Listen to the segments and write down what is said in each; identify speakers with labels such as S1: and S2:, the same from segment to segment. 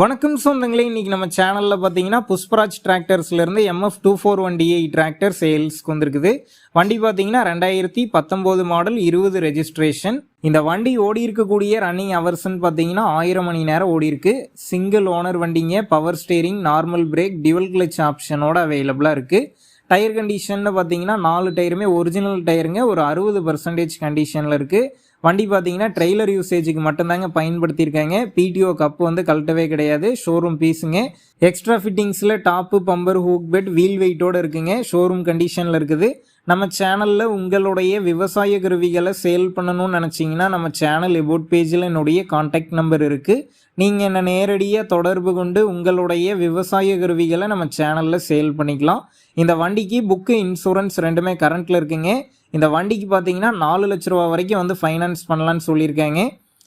S1: வணக்கம் சொந்தங்களே இன்றைக்கி நம்ம சேனலில் பார்த்தீங்கன்னா Pushparaj டிராக்டர்ஸ்லேருந்து MF two four one DI tractor சேல்ஸ்க்கு வந்திருக்குது. வண்டி பார்த்தீங்கன்னா ரெண்டாயிரத்தி பத்தொம்போது மாடல் இருபது ரெஜிஸ்ட்ரேஷன் இந்த வண்டி ஓடி இருக்கக்கூடிய ரன்னிங் ஹவர்ஸ்ன்னு பார்த்தீங்கன்னா ஆயிரம் மணி நேரம் ஓடி இருக்கு. சிங்கிள் ஓனர் வண்டிங்க power steering normal brake dual clutch ஆப்ஷனோட அவைலபிளாக இருக்குது டயர் கண்டிஷன்னு பார்த்தீங்கன்னா நாலு டயருமே ஒரிஜினல் டயருங்க ஒரு அறுபது பர்சன்டேஜ் கண்டிஷனில் இருக்குது வண்டி பார்த்தீங்கன்னா ட்ரெய்லர் யூசேஜுக்கு மட்டும்தாங்க பயன்படுத்தியிருக்காங்க. பிடிஓ கப் வந்து கழட்டவே கிடையாது. ஷோரூம் பீஸுங்க extra ஃபிட்டிங்ஸில் top bumper hook bed wheel வெயிட்டோடு இருக்குங்க. ஷோரூம் கண்டிஷனில் இருக்குது. நம்ம சேனலில் உங்களுடைய விவசாய கருவிகளை சேல் பண்ணணும்னு நினச்சிங்கன்னா நம்ம சேனல் எபோட் பேஜில் என்னுடைய காண்டாக்ட் நம்பர் இருக்குது நீங்கள் என்னை நேரடியாக தொடர்பு கொண்டு உங்களுடைய விவசாய கருவிகளை நம்ம சேனலில் சேல் பண்ணிக்கலாம். இந்த வண்டிக்கு புக்கு இன்சூரன்ஸ் ரெண்டுமே கரண்ட்டில் இருக்குங்க. இந்த வண்டிக்கு பார்த்தீங்கன்னா நாலு லட்ச ரூபா வரைக்கும் வந்து ஃபைனான்ஸ் பண்ணலான்னு சொல்லியிருக்காங்க.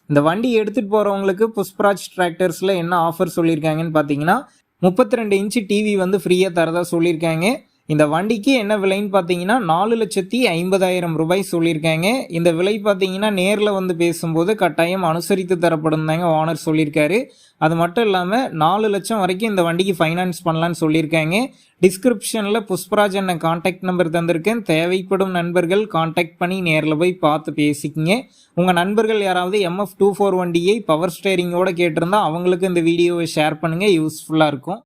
S1: இந்த வண்டி எடுத்துகிட்டு போகிறவங்களுக்கு புஷ்பராஜ் டிராக்டர்ஸில் என்ன ஆஃபர் சொல்லியிருக்காங்கன்னு பார்த்தீங்கன்னா முப்பத்தி ரெண்டு இன்ச்சு டிவி வந்து ஃப்ரீயாக தரதா சொல்லியிருக்காங்க. இந்த வண்டிக்கு என்ன விலைன்னு பார்த்தீங்கன்னா நாலு லட்சத்தி ஐம்பதாயிரம் ரூபாய் சொல்லியிருக்காங்க. இந்த விலை பார்த்தீங்கன்னா நேரில் வந்து பேசும்போது கட்டாயம் அனுசரித்து தரப்படும் தாங்க ஓனர் சொல்லியிருக்காரு. அது மட்டும் இல்லாமல் நாலு லட்சம் வரைக்கும் இந்த வண்டிக்கு ஃபைனான்ஸ் பண்ணலான்னு சொல்லியிருக்காங்க. டிஸ்கிரிப்ஷனில் புஷ்பராஜ் என்ன காண்டாக்ட் நம்பர் தந்திருக்கேன். தேவைப்படும் நண்பர்கள் காண்டாக்ட் பண்ணி நேரில் போய் பார்த்து பேசிக்கிங்க. உங்கள் நண்பர்கள் யாராவது எம்எஃப் டூ ஃபோர் வண்டியை பவர் ஸ்டேரிங்கோட கேட்டிருந்தா அவங்களுக்கு இந்த வீடியோவை ஷேர் பண்ணுங்கள் யூஸ்ஃபுல்லாக இருக்கும்.